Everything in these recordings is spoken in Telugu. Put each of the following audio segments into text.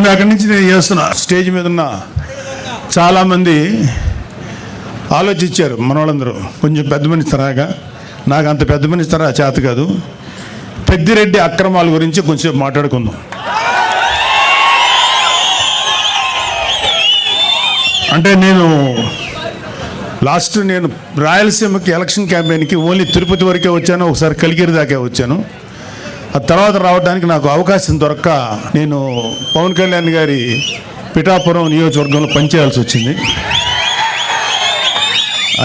ఇందాక నుంచి నేను చేస్తున్నా. స్టేజ్ మీద ఉన్న చాలామంది ఆలోచించారు మనవాళ్ళందరూ. కొంచెం పెద్ద మనిషి తరాగా నాకు అంత పెద్ద మనిషి తరా చేత కాదు. పెద్దిరెడ్డి అక్రమాల గురించి కొంచెం మాట్లాడుకుందాం. అంటే నేను లాస్ట్ నేను రాయలసీమకి ఎలక్షన్ క్యాంపెయిన్కి ఓన్లీ తిరుపతి వరకే వచ్చాను. ఒకసారి కలిగిరి దాకే వచ్చాను. ఆ తర్వాత రావడానికి నాకు అవకాశం దొరక్క నేను పవన్ కళ్యాణ్ గారి పిఠాపురం నియోజకవర్గంలో పనిచేయాల్సి వచ్చింది.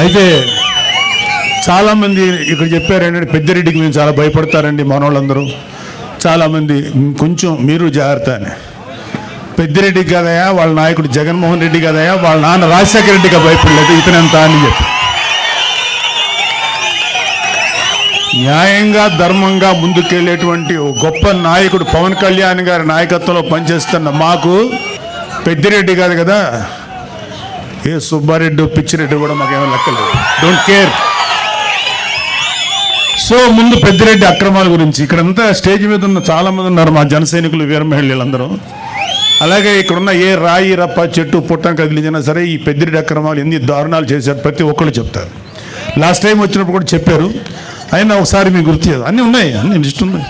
అయితే చాలామంది ఇక్కడ చెప్పారు ఏంటంటే పెద్దిరెడ్డికి మేము చాలా భయపడతారండి మనోళ్ళందరూ. చాలామంది కొంచెం మీరు జాగ్రత్త అని. పెద్దిరెడ్డి కదయా వాళ్ళ నాయకుడు జగన్మోహన్ రెడ్డి కదయా వాళ్ళ నాన్న రాజశేఖర రెడ్డిగా భయపడలేదు ఇతనంతా అని చెప్పి. న్యాయంగా ధర్మంగా ముందుకెళ్ళేటువంటి గొప్ప నాయకుడు పవన్ కళ్యాణ్ గారి నాయకత్వంలో పనిచేస్తున్న మాకు పెద్దిరెడ్డి కాదు కదా? ఏ సుబ్బారెడ్డి పిచ్చిరెడ్డి కూడా మాకేమో లెక్కలేదు. డోంట్ కేర్ సో ముందు పెద్దిరెడ్డి అక్రమాల గురించి ఇక్కడంతా స్టేజ్ మీద ఉన్న చాలామంది ఉన్నారు మా జనసైనికులు సైనికులు అలాగే ఇక్కడున్న ఏ రాయి రప్ప చెట్టు పుట్టం కదిలించినా సరే ఈ పెద్దిరెడ్డి అక్రమాలు ఎన్ని దారుణాలు చేశారు ప్రతి ఒక్కళ్ళు చెప్తారు. లాస్ట్ టైం వచ్చినప్పుడు కూడా చెప్పారు. అయినా ఒకసారి మీకు గుర్తు చేయదు అన్నీ ఉన్నాయి అన్ని లిస్ట్ ఉన్నాయి.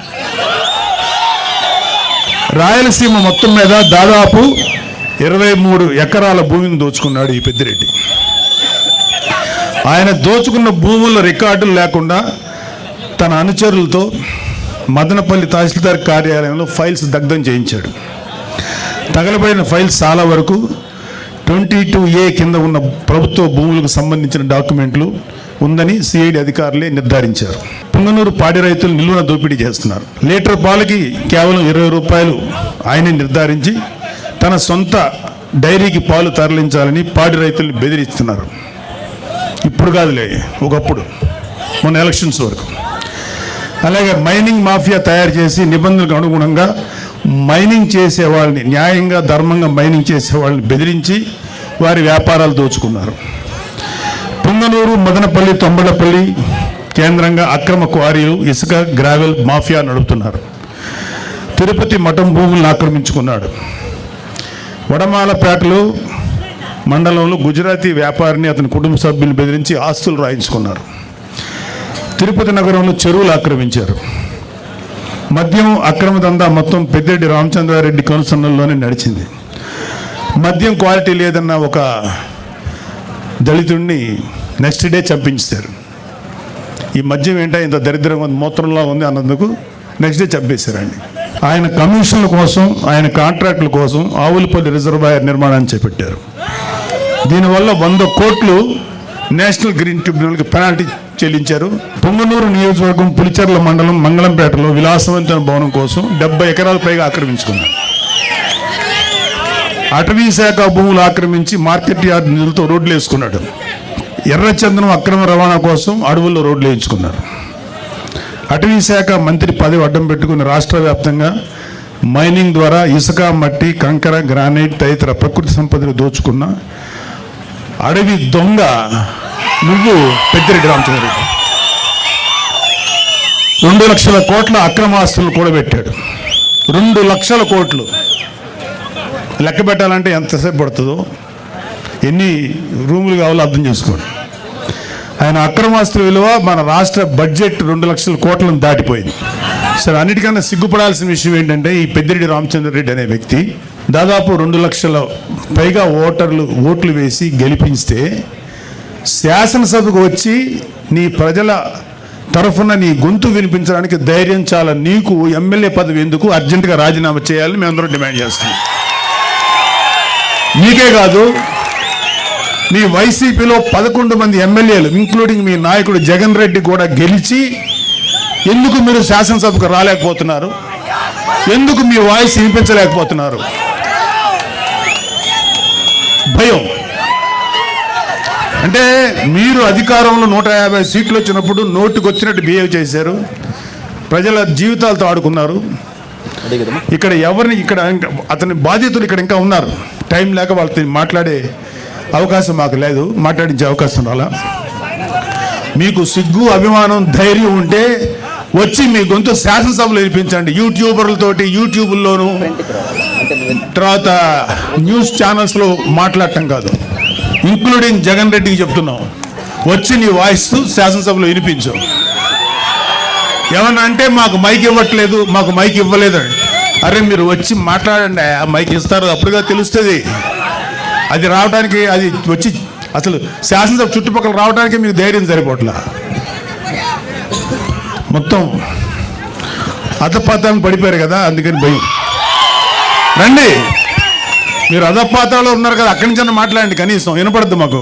రాయలసీమ మొత్తం మీద దాదాపు ఇరవై మూడు ఎకరాల భూమిని దోచుకున్నాడు ఈ పెద్దిరెడ్డి. ఆయన దోచుకున్న భూముల రికార్డులు లేకుండా తన అనుచరులతో మదనపల్లి తహసీల్దార్ కార్యాలయంలో ఫైల్స్ దగ్ధం చేయించాడు. తగలబడిన ఫైల్స్ చాలా వరకు ట్వంటీ టూ ఏ కింద ఉన్న ప్రభుత్వ భూములకు సంబంధించిన డాక్యుమెంట్లు ఉందని సిఐడి అధికారులే నిర్ధారించారు. పుంగనూరు పాడి రైతులు నిల్వన దోపిడీ చేస్తున్నారు. లీటర్ పాలకి కేవలం ఇరవై రూపాయలు ఆయనే నిర్ధారించి తన సొంత డైరీకి పాలు తరలించాలని పాడి రైతుల్ని బెదిరిస్తున్నారు. ఇప్పుడు కాదులే ఒకప్పుడు మొన్న ఎలక్షన్స్ వరకు. అలాగే మైనింగ్ మాఫియా తయారు చేసి నిబంధనలకు అనుగుణంగా మైనింగ్ చేసే వాళ్ళని న్యాయంగా ధర్మంగా మైనింగ్ చేసే వాళ్ళని బెదిరించి వారి వ్యాపారాలు దోచుకున్నారు. పుంగనూరు మదనపల్లి తొంబలపల్లి కేంద్రంగా అక్రమ క్వారీలు ఇసుక గ్రావెల్ మాఫియా నడుపుతున్నారు. తిరుపతి మఠం భూములను ఆక్రమించుకున్నాడు. వడమాలపేటలో మండలంలో గుజరాతీ వ్యాపారిని అతని కుటుంబ సభ్యులు బెదిరించి ఆస్తులు రాయించుకున్నారు. తిరుపతి నగరంలో చెరువులు ఆక్రమించారు. మద్యం అక్రమ దందా మొత్తం పెద్దిరెడ్డి రామచంద్రారెడ్డి కనుసన్నల్లోనే నడిచింది. మద్యం క్వాలిటీ లేదన్న ఒక దళితుడిని నెక్స్ట్ డే చంపించారు. ఈ మద్యం ఏంటో? ఇంత దరిద్రంగా ఉంది మూత్రంలో ఉంది అన్నందుకు నెక్స్ట్ డే చంపేశారండి ఆయన కమిషన్ల కోసం ఆయన కాంట్రాక్టుల కోసం ఆవులపల్లి రిజర్వాయర్ నిర్మాణాన్ని చేపట్టారు. దీనివల్ల వంద కోట్లు నేషనల్ గ్రీన్ ట్రిబ్యునల్కి పెనాల్టీ చెల్లించారు. పొంగనూరు నియోజకవర్గం పులిచెర్ల మండలం మంగళంపేటలో విలాసవంతమైన భవనం కోసం డెబ్బై ఎకరాల పైగా ఆక్రమించుకున్నారు. అటవీ శాఖ భూములు ఆక్రమించి మార్కెట్ యార్డ్ నిధులతో రోడ్లు వేసుకున్నాడు. ఎర్రచందనం అక్రమ రవాణా కోసం అడవుల్లో రోడ్లు వేయించుకున్నారు. అటవీ శాఖ మంత్రి పదవి అడ్డం పెట్టుకుని రాష్ట్ర వ్యాప్తంగా మైనింగ్ ద్వారా ఇసుక మట్టి కంకర గ్రానైట్ తదితర ప్రకృతి సంపదలు దోచుకున్న అడవి దొంగ నువ్వు పెద్దిరెడ్డి రామచంద్రరెడ్డి రెండు లక్షల కోట్ల అక్రమాస్తులు కూడా పెట్టాడు రెండు లక్షల కోట్లు లెక్క పెట్టాలంటే ఎంతసేపు పడుతుందో? ఎన్ని రూములు కావాలో అర్థం చేసుకోండి. ఆయన అక్రమాస్తుల విలువ మన రాష్ట్ర బడ్జెట్ రెండు లక్షల కోట్లను దాటిపోయింది. సరే అన్నిటికన్నా సిగ్గుపడాల్సిన విషయం ఏంటంటే ఈ పెద్దిరెడ్డి రామచంద్రరెడ్డి అనే వ్యక్తి దాదాపు రెండు లక్షల పైగా ఓటర్లు ఓట్లు వేసి గెలిపిస్తే శాసనసభకు వచ్చి నీ ప్రజల తరఫున నీ గొంతు వినిపించడానికి ధైర్యం చాలా. నీకు ఎమ్మెల్యే పదవి ఎందుకు? అర్జెంటుగా రాజీనామా చేయాలని మేమందరం డిమాండ్ చేస్తున్నాం. నీకే కాదు. మీ వైసీపీలో పదకొండు మంది ఎమ్మెల్యేలు ఇంక్లూడింగ్ మీ నాయకుడు జగన్ రెడ్డి కూడా గెలిచి ఎందుకు మీరు శాసనసభకు రాలేకపోతున్నారు? ఎందుకు మీ వాయిస్ వినిపించలేకపోతున్నారు? భయం. అంటే మీరు అధికారంలో నూట యాభై సీట్లు వచ్చినప్పుడు నోటికొచ్చినట్టు బిహేవ్ చేశారు. ప్రజల జీవితాలతో ఆడుకున్నారు. ఇక్కడ ఎవరిని ఇక్కడ ఇంకా అతని బాధితులు ఇక్కడ ఇంకా ఉన్నారు. టైం లేక వాళ్ళతో మాట్లాడే అవకాశం మాకు లేదు. మాట్లాడించే అవకాశం రాలా. మీకు సిగ్గు అభిమానం ధైర్యం ఉంటే వచ్చి మీ గొంతు శాసనసభలో వినిపించండి. యూట్యూబర్లతోటి యూట్యూబ్లోను తర్వాత న్యూస్ ఛానల్స్లో మాట్లాడటం కాదు. ఇంక్లూడింగ్ జగన్ రెడ్డికి చెప్తున్నాం. వచ్చి నీ వాయిస్ శాసనసభలో వినిపించు. ఏమన్నా అంటే మాకు మైక్ ఇవ్వట్లేదు మాకు మైక్ ఇవ్వలేదని అరే మీరు వచ్చి మాట్లాడండి ఆ మైక్ ఇస్తారు అప్పుడుగా తెలుస్తుంది. అది రావడానికి అది వచ్చి అసలు శాసనసభ చుట్టుపక్కల రావడానికి మీకు ధైర్యం సరిపోట్లా? మొత్తం అధపాతాలను పడిపోయారు కదా అందుకని భయం. రండి. మీరు అధపాతాలో ఉన్నారు కదా అక్కడి నుంచి మాట్లాడండి కనీసం. వినపడద్దు మాకు.